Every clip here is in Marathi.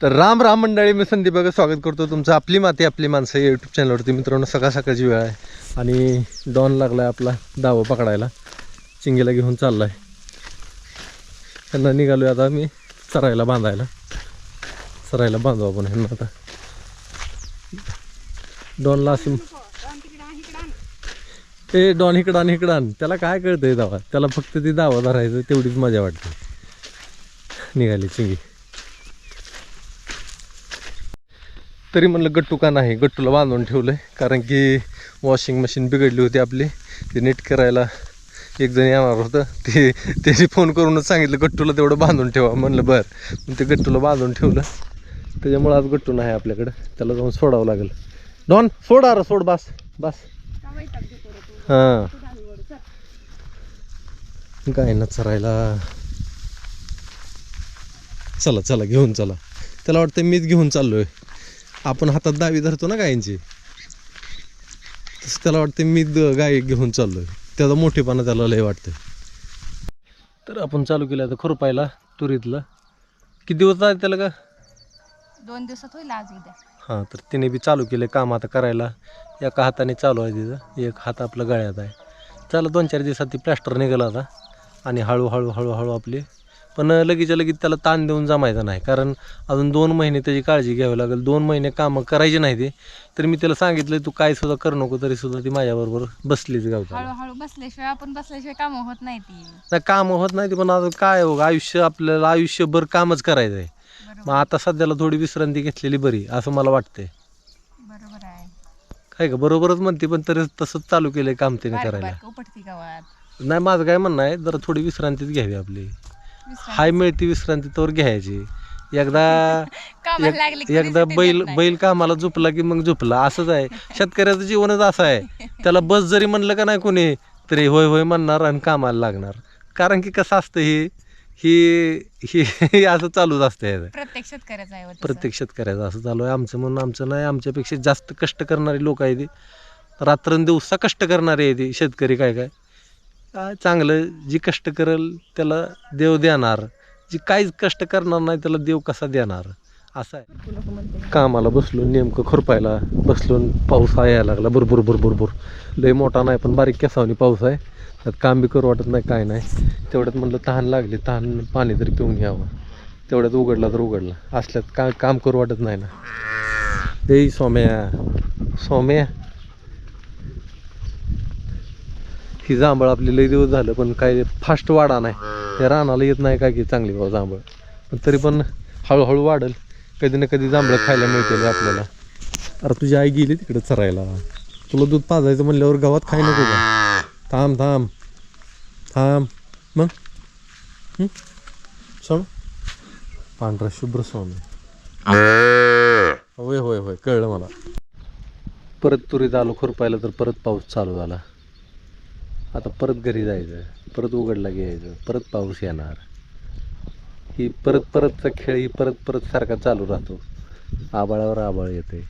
तर राम राम मंडळी मी संदीप बघा स्वागत करतो तुमचं आपली माती आपली माणसं या यूट्यूब चॅनलवरती मित्रांनो सकाळ सकाळची वेळ आहे आणि डॉन लागला आहे आपला दावं पकडायला. चिंगीला घेऊन चालला आहे त्यांना निघालो आता मी चरायला बांधायला. चरायला बांधू आपण ह्यांना आता. डॉनला असे ते डॉन इकडं आणि इकडं आण. त्याला काय कळतंय दावा? त्याला फक्त ती दावा धरायचं तेवढीच मजा वाटते. निघाली चिंगी. तरी म्हणलं गट्टू का नाही गट्टूला बांधून ठेवलं आहे कारण की वॉशिंग मशीन बिघडली होती आपली. ती नीट करायला एक जण येणार होतं. ते त्याची फोन करूनच सांगितलं गट्टूला तेवढं बांधून ठेवा. म्हणलं बरं. ते गट्टूला बांधून ठेवलं. त्याच्यामुळं आज गट्टू नाही आपल्याकडं. त्याला जाऊन सोडावं लागेल. डॉन सोड अरे सोड बास बास. हां. काय ना चरायला चला चला घेऊन चला. त्याला वाटतं मीच घेऊन चाललो आहे आपण हातात दावी धरतो ना गायींची तसं त्याला वाटतं मी द- गाय घेऊन चाललोय. त्याचा मोठेपणा त्याला लय वाटतं तर आपण चालू केलं आता खुरपायला तुरीतलं. किती दिवस आहे त्याला का? दोन दिवसात होईल आज उद्या. हां तर तिने बी चालू केलं काम आता करायला. एका हाताने चालू आहे तिथं एक हात आपला गळ्यात आहे. चला दोन चार दिवसात ती प्लॅस्टर निघालं आता. आणि हळूहळू हळूहळू आपली पण लगेचच्या लगेच त्याला ताण देऊन जमायचं नाही. कारण अजून दोन महिने त्याची काळजी घ्यावी लागेल. दोन महिने कामं करायची नाही ते. तर मी त्याला सांगितलं तू काय सुद्धा करू नको तरी सुद्धा ती माझ्याबरोबर बसलीच गावता हळूहळू बसल्याशिवाय आपण बसल्याशिवाय कामं होत नाही ती. नाही कामं होत नाही ते पण आता काय हो आयुष्य आपल्याला आयुष्यभर कामच करायचं आहे मग आता सध्याला थोडी विश्रांती घेतलेली बरी असं मला वाटतंय. बरोबर आहे. काय का बरोबरच म्हणते पण तरी तसंच चालू केलंय काम तिने बारीक करायला. बारीक उपटती गावात. नाही माझं काय म्हणणं आहे जरा थोडी विश्रांतीच घ्यावी आपली. हाय मिळती विश्रांती तर घ्यायची. एकदा कामाला एक- लागली की एकदा बैल देत नाही. बैल कामाला झोपला की मग झोपला. असंच आहे. शेतकऱ्याचं जीवनच असं आहे. त्याला बस जरी म्हणलं का नाही कोणी तरी होय होय म्हणणार आणि कामाला लागणार. कारण की कसं असतं हे ही ही ही असं चालूच असतं हे. प्रत्येक शेतकऱ्याचं आहे हो. प्रत्येक शेतकऱ्याचं असं चालू आहे. आमचं म्हणून आमचं नाही. आमच्यापेक्षा जास्त कष्ट करणारी लोक आहे ती रात्रंदिवसा कष्ट करणारे आहे ती शेतकरी काय काय. चांगलं जी कष्ट करेल त्याला देव देणार? जी काहीच कष्ट करणार नाही त्याला देव कसा देणार? असं आहे. कामाला बसलो नेमकं खुरपायला बसलो पाऊस यायला लागला. भरपूर भरपूर भरपूर लय मोठा नाही पण बारीक केसावनी पाऊस आहे. त्यात काम बी करू वाटत नाही काय नाही. तेवढ्यात म्हणलं तहान लागली. तहान पाणी तरी पिऊन घ्यावं. तेवढ्यात उघडला तर उघडला. असल्यात का काम करू वाटत नाही ना. ते सोम्या. सोम्या ही जांभळ आपली लई दिवस झालं पण काय फास्ट वाढा नाही. त्या रानाला येत नाही काय की चांगली बाबा जांभळ. पण तरी पण हळूहळू वाढेल. कधी ना कधी जांभळं खायला मिळतील आपल्याला. अरे तुझी आई गेली तिकडे चरायला. तुला दूध पाजायचं म्हणल्यावर गावात खाय नको का थांब थांब. थांब. मग? हं? सोम पांढरा शुभ्र स्वामी होय होय होय. कळलं मला. परत तुरीत आलो खुरपायला तर परत पाऊस चालू झाला. आता परत घरी जायचं परत उघडला घ्यायचं परत पाऊस येणार. ही परत परतचा खेळ ही परत परत सारखा चालू राहतो. आबाळावर आबाळ येते.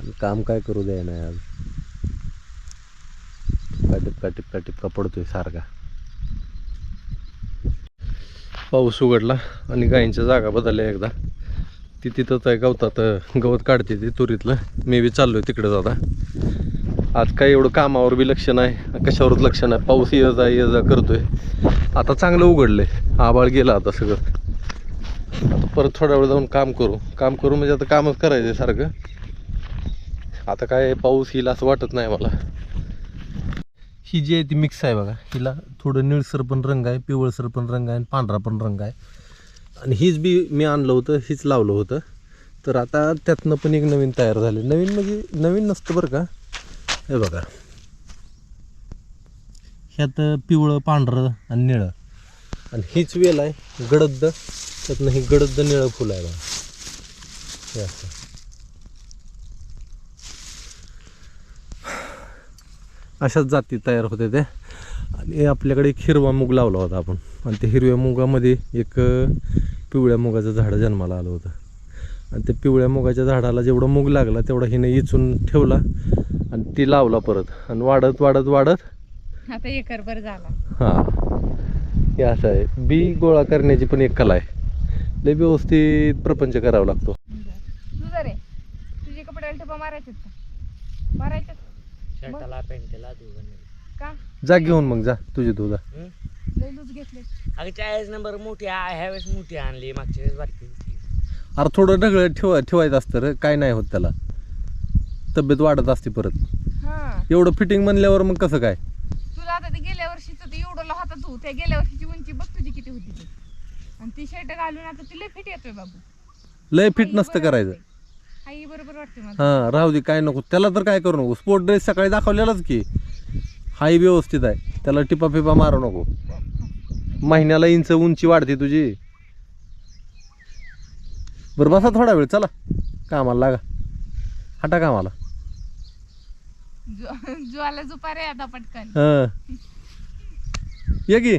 आणि काम काय करू द्याय नाही आज टिपका टिपका टिपका पडतोय सारखा. पाऊस उघडला आणि गायींच्या जागा बदलल्या एकदा. ती तिथंच आहे गवतात गवत काढते ती तुरीतलं. मी बी चाललोय तिकडं आता. आज काय एवढं कामावर बी लक्ष नाही कशावरच लक्ष नाही. पाऊस ये जा ये जा करतोय. आता चांगलं उघडलंय. आबाळ गेला आता सगळं. आता परत थोड्या वेळ जाऊन काम करू. काम करू म्हणजे आता कामच करायचं सारखं. आता काय पाऊस येईल असं वाटत नाही मला. ही जी आहे ती मिक्स आहे बघा. हिला थोडं निळसर पण रंग आहे पिवळसर पण रंग आहे आणि पांढरा पण रंग आहे. आणि हीच बी मी आणलं होतं हीच लावलं होतं. तर आता त्यातनं पण एक नवीन तयार झाले. नवीन म्हणजे नवीन नसतं बरं का. हे बघा. ह्यात पिवळं पांढरं आणि निळं. आणि हीच वेल आहे गडद्द त्यातनं ही गडद्द निळं फुलं आहे बघा. हे असं. अशाच जाती तयार होते ते. आणि आपल्याकडे एक हिरवा मूग लावला होता आपण. आणि त्या हिरव्या मुगामध्ये एक पिवळ्या मुगाचं झाड जन्माला आलं होतं. आणि त्या पिवळ्या मुगाच्या झाडाला जेवढा मूग लागला तेवढा हिने इचून ठेवला. आणि ती लावला परत. आणि वाढत वाढत वाढत. आता एकर भर झाला. हां. हे असं आहे. बी गोळा करण्याची पण एक कला आहे. लय व्यवस्थित प्रपंच करावा लागतो. तू जरे तुझे कपडे मारायचे मारायचे शर्टाला का? जा घेऊन मग जा. तुझी तू जा. लय लूज घेतले. अगं चाळीस नंबर मोठी ह्या वेळेस मोठी आणली. मागच्या वेळेस बारकी होती. अरे थोडं ढगळं ठेवा ठेवायचं असतं रे. काय नाही होत त्याला. तब्येत वाढत असते परत. हा. एवढं फिटिंग म्हणल्यावर मग कसं काय? तुला आता ते गेल्या वर्षीच ते एवढं होता तू. त्या गेल्या वर्षीची उंची बघ तुझी किती होती ती. आणि ती शर्ट घालून आता ती लय फिट येतोय बाबू. लय फिट नसतं करायचं. आई बरोबर वाटते मला. हां राहू दे काय नको. त्याला तर काय करू नको. स्पोर्ट ड्रेस सकाळी दाखवलेलाच की. हाही व्यवस्थित आहे. त्याला टिपा फिपा मारू नको. महिन्याला इंच उंची वाढते तुझी. बरं बसा थोडा वेळ. चला. कामाला लागा. हटा कामाला. ज्वाला जुपारे आता पटकन. हां. ये की.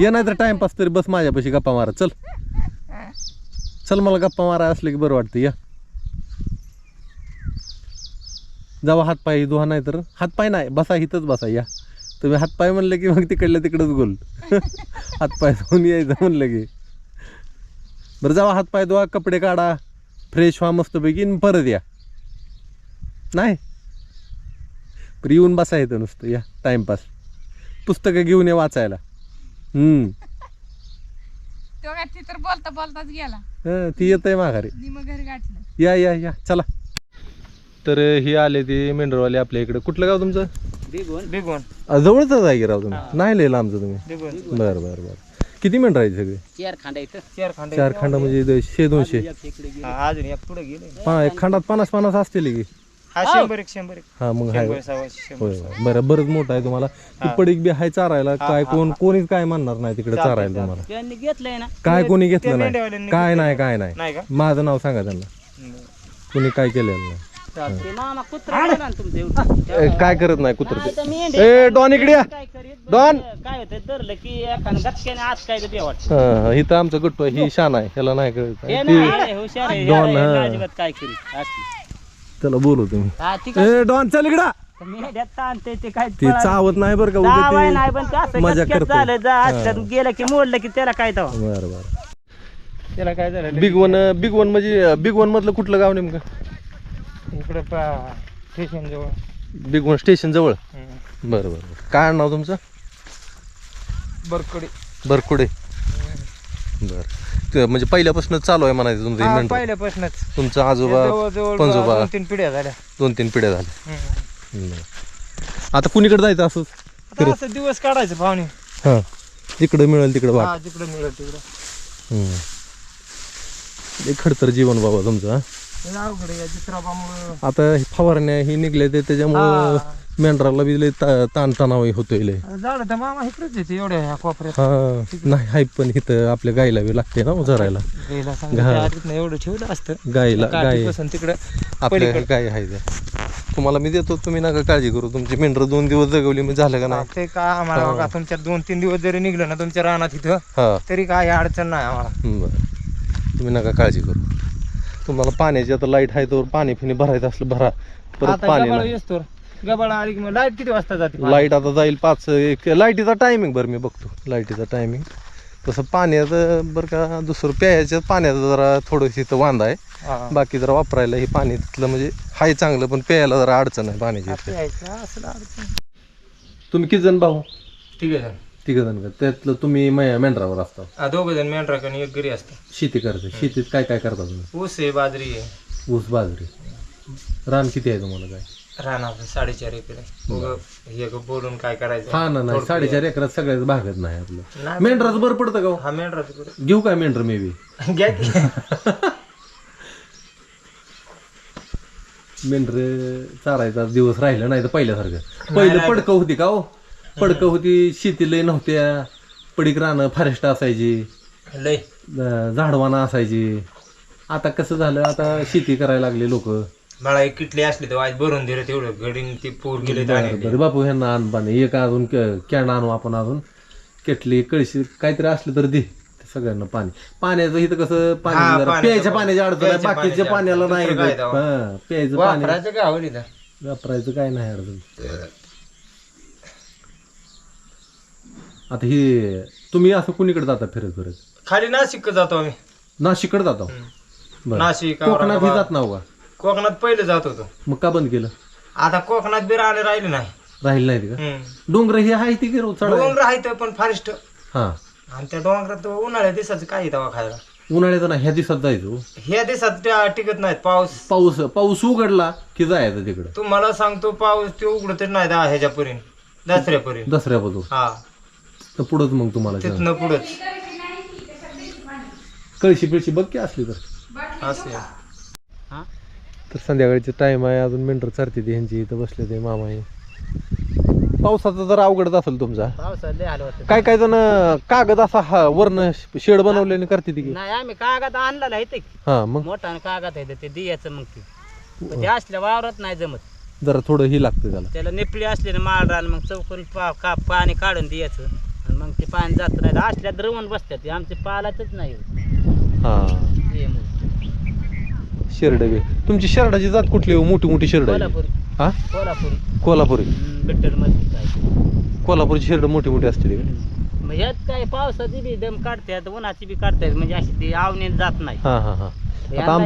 ये नाही तर टाइमपास तरी बस माझ्यापाशी गप्पा मारा चल. चल मला गप्पा मारा असले की बरं वाटतं. या. जावा हातपाय धुवा नाही तर हातपाय नाही बसा इथंच बसा या. तुम्ही हातपाय म्हणलं की मग तिकडलं तिकडंच गोल हातपाय धुवून यायचं म्हणलं की. बरं जावा हातपाय धुवा कपडे काढा. फ्रेश व्हा मस्तपैकी आणि परत या. नाही? बरं येऊन बसा येतं नुसतं या टाइमपास पुस्तकं घेऊन ये वाचायला. हम्म. तो काय ती तर बोलता बोलताच गेला. हं, ती येत आहे माघारी. नी मग घरी गाठलं. या या या चला. तर ही आले ते मेंढरवाले आपल्या इकडे. कुठलं गाव तुमचं? बिगोन बिगोन अ, जवळच आहे की राव तुम्ही? नाही लय लांबचं तुम्ही. बरं बरं बरं. किती मेंढर आहेत सगळे? चार खांडा इथं चार खांडा. चार खंड म्हणजे शे दोनशे. अजून एक पुढे गेले. पा एक खंडात पन्नास पन्नास असतील की? हा शंभर एक शंभर एक. हा मग हाय. शंभर सव्वाशे शंभर होय होय. बरं बरंच मोठं आहे तुम्हाला. ती पडीक बी हाय चारायला. काय कोण कोणीच काय म्हणणार नाही तिकडे चारायला तुम्हाला. त्यांनी घेतलंय ना. काय कोणी घेतलं नाही? मेंढ्यावाल्यांनी काय नाही काय नाही. नाही का? माझं नाव सांगा त्यांना. कोणी काय केलेलं नाही. चालते मामा कुत्रा आहे ना तुमचं एवढं. ए, काय करत नाही कुत्र ए डॉन इकडे या. काय करीत डॉन. काय होतं धरलं की एखादं गचक्याने आज काय ते वाटत? हा, इथं आमचं गट्टू आहे. ही शान आहे. ह्याला नाही कळत. हे हुशार आहे. डॉन, हा. अजिबात काय करीत? असली. त्याला बोलू तुम्ही हा ती काय ए डॉन चल इकडा. मेंढ्यात ताणते ते काय ती चावत नाही बरं का उगा चावाय ते. नाही पण ते असं मजा गचक्यात करते. झालं जा असलं गेलं की मोडलं की त्याला काय तवा. बरं बरं. त्याला काय झालं? बिग वन बिग वन म्हणजे बिग वन मधलं कुठलं गाव नेमकं? इकडे स्टेशन जवळ. बिग वन स्टेशन जवळ? बरं बरं बरं. काय नाव तुमचं? बरकडे. बरकुडे. बरं. म्हणजे पहिल्यापासूनच चालू आहे म्हणायचं तुमचं इव्हेंट पहिल्यापासूनच. तुमचं आजोबा जवळजवळ पंजोबा. दोन तीन पिढ्या झाल्या. दोन तीन पिढ्या झाल्या. बरं. आता कुणीकडे जायचं असंच आता असं दिवस काढायचं पाहुणे. हां. जिकडं मिळेल तिकडं वाट. हा जिकडे मिळेल तिकडं. हम्म. लय खडतर जीवन बाबा तुमचं हा. लय अवघड आहे या चित्रापामुळं आता हे फवारण्या ही निघले ते त्याच्यामुळं मेंढराला बी लय ताणतणाव होतोय लय. झाड तर मामा इकडेच येते एवढ्या ह्या कोपऱ्यात. हा नाही हाय पण इथं आपल्या गाईला बी लागते ना घा. सांगितलं आधीच नाही एवढं ठेवलं असतं. गाईला गाय काठीपासून तिकडं आपल्या पलीकडं. गाय आहे त्या. तुम्हाला मी देतो तुम्ही नका काळजी करू तुमची मेंढर दोन दिवस जगवली मग झालं का नाही? ते काय आम्हाला बघा तुमच्या दोन तीन दिवस जरी निघलं ना तुमच्या रानात इथं हा. तरी काय अडचण नाही आम्हाला. बरं. तुम्ही नका काळजी करू. तुम्हाला पाण्याची आता लाइट आहे तर पाणी फिनी भरायचं असलं भरा. परत आता पाणी नाही. येतो गबाळ आली की मग लाइट किती वाजता जाते लाइट आता जाईल पाच एक लाईटीचा टायमिंग बरं मी बघतो लाईटीचा टायमिंग तसं पाण्याचं बरं का दुसरं प्यायच्या पाण्याचं जरा थोडंसं इथं वांदा आहे. हा. बाकी जरा वापरायला हे पाणी तिथलं म्हणजे हाय चांगलं पण प्यायला जरा अडचण आहे पाण्याची तुम्ही किती जण भाऊ? ठीक आहे तिघ जण का? त्यातलं तुम्ही मेंढरावर असता. दोघ जण मेंढराक आणि एक घरी असतं. शेती करते. शेतीत काय काय करता तुम्ही? ऊस आहे बाजरी आहे. ऊस बाजरी. रान किती आहे तुम्हाला काय? राहणार साडेचार एकर आहे. उगं हे ग बोलून काय करायचं? हा ना नाही साडेचार एकरात सगळ्याच भागत नाही आपलं. नाही. मेंढराचं बरं पडतं का हो? हा मेंढरा तिकडे घेऊ काय मेंढर मे बी? घ्या की. मेंढर चारायचा दिवस राहिला नाही तर पहिल्यासारखं. पहिलं पडकं होती का हो? पडकं होती शेती लय नव्हत्या. पडीक रानं फारेस्ट असायची. लय. अं, झाडवानं असायची. आता कसं झालं? आता शेती करायला लागले लोक. मला एक किटली असली तर आज भरून दिलं तेवढं. गडीन ती पूर गेले तर बरं आणले. बरं. बापू ह्यांना आण पाणी एक अजून कॅन आणू आपण अजून. केटली कळशी काहीतरी असलं तर दे ते सगळ्यांना पाणी. पाण्याचं इथं कसं हा, पाणी जरा पाण्याचं प्यायच्या पाण्याच्या अडचण आहे. प्यायच्या बाकीच्या पाण्याची पाण्याला अडचण. नाही दुसरं काय येत. तेव्हा? हा, प्यायचं पाणी. वापरायचं आवडी काय नाही अडचण आता हे तुम्ही असं कुणीकडे जाता फिरत फिरत? खाली नाशिक जातो आम्ही. नाशिककडे जाता? बरं. नाशिक कोकणात औरंगाबाद. जात नाव का? कोकणात पहिले जात होतो. मग का बंद केलं? आता कोकणात बी राहिले राहिले नाही. राहील नाही का? हम्म. डोंगर हे आहे ती गिरो चढ डोंगर आहे पण फारिस्ट. हा. आणि त्या डोंगरात उन्हाळ्या दिवसाचं काय दवा खायला उन्हाळ्यात ना ह्या दिवसात जायचो. ह्या दिवसात त्या टिकत नाहीत पाऊस. पाऊस पाऊस उघडला की जायचं तिकडं. तुम्हाला सांगतो पाऊस ते उघडतच नाही दहा ह्याच्यापर्यंत दसऱ्यापर्यंत. दसऱ्यापासून. हा. तर पुढंच मग तुम्हाला सांग. तिथनं पुढंच. कळशी पिळशी बघ की असली तर. असे तर संध्याकाळची टाइम आहे. अजून मेंढर चारते ती ह्यांची. इथं बसले ते मामा हे. पावसाचा जर अवघडच असेल तुमचा. पावसात लय हाल होतं. काय काय जण कागद असा हा वरनं शेड बनवल्याने करते ती. नाही आम्ही कागद आणलेला आहे ते. हा मग? मोठा कागद आहे ते दियाचं मग ते. पण ते असल्या वावरात नाही जमत. जरा थोडं ही लागतं त्याला. त्याला निपली असली ना माळ रान मग चौकून पा का पाणी काढून द्यायचं आणि मग ते पाणी जात नाही. असल्या द्रवण बसतात ते. आमचे पालातच नाही. हा. ते मग. शेरड बी. तुमची शेरडाची जात कुठली हो? मोठी मोठी शेरड आहे कोल्हापुरी. हा? कोल्हापुरी. कोल्हापुरी. काय कोल्हापूरची शेरड मोठी मोठी असते ती. का? मग ह्यात काय पावसाची बी दम काढतात उन्हाची बी काढतात म्हणजे अशी ती आवणी जात नाही. हा हा हा. आता आम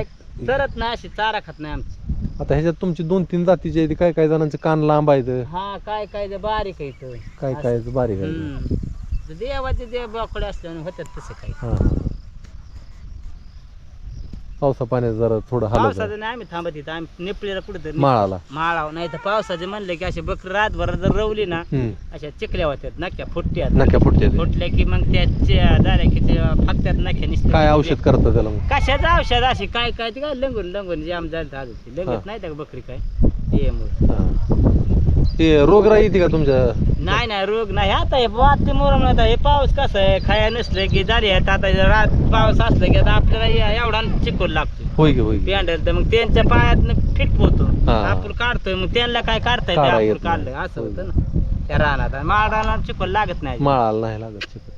नाही अशी चारा खात नाही आमची. आता ह्याच्यात तुमची दोन तीन जातीची आहे ती काय काय जणांचं कान लांब आहे हा काय काय ते बारीक आहे. काय. काय बारीक आहे देवाचे देव बाकडे असल्याने होतात तसं काही. हा. पावसा पाण्यात जरा थोडं हालत पावसाचं नाही आम्ही थांबत इथं. आम्ही निपळीला कुठं माळाला. माळाव नाही तर पावसाचे म्हणले की असे बकर रातभर जर रवली ना हम्म. अशा चिकल्या होत्यात नक्या फुटत्यात. नक्या फुटते ते. फुटल्या की मग त्या चे- झाल्या की ते फाकत्यात नक्या निसत्या काय औषध करतं त्याला मग? कशाचं औषध? अशी काय काय ते काय? लंगून लंगून जाम झालं हा. लंगत नाही त्या बकरी काय? ते मग. हा. ते रोगराई येते का तुमच्या? नाही नाही रोग नाही. आता हे वात ते मोरम आता हे पाऊस कसं आहे? खाया नसलं की झाली आहेत आता हे रात पाऊस असलं की आता आपल्याला ए- एवढा चिकोल लागतो होय की होय की. पेंडल तर मग त्यांच्या पायात फिट होतो. हा. आपण काढतोय. मग त्यांना काय काढता येते काढा येत आपण काढलं. नाही. असं होतं ना. त्या रानात. आणि माळ रानात चिकोल लागत नाही माळाला नाही लागत चिकन.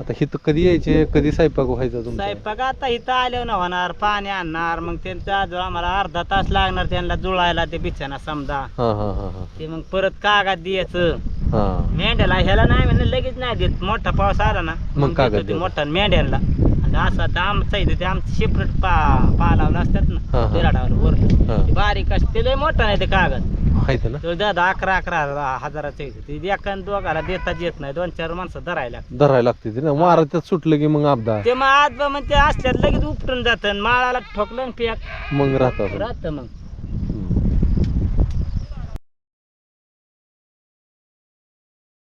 आता हिथं कधी यायचे? कधी स्वयंपाक व्हायचा तुमचा? स्वयंपाक आता इथं आल्यावर ना होणार पाणी आणणार मग त्यांचा आजू आम्हाला अर्धा तास लागणार त्यांना जुळायला ते बिछाना समजा. हा हा हा हा. ते मग परत कागद द्यायचं. हा. मेंढ्याला ह्याला नाही म्हणजे लगेच नाही देत. मोठा पाऊस आला ना मग कागद देतो ते. मोठा मेंढ्याला. आणि असं आता आमचं इथं ते आमचं सेपरेट पा पा लावलं असतात हा, ना हा. बिराडावर वर हा. ते बारीक असते लय मोठा नाही ते कागद. माहिती ना? तो दादा अकरा अकरा हजाराचं येतं ते एका आणि दोघाला देताच येत नाही. दोन चार माणसं धरायला. धरायला लागते ते ना. वारा त्यात सुटलं की मग अपदा ते मग आज मग ते असल्यात लगेच उपटून जातं माळाला ठोकलं आणि पियाक मग राहतात राहतं मग.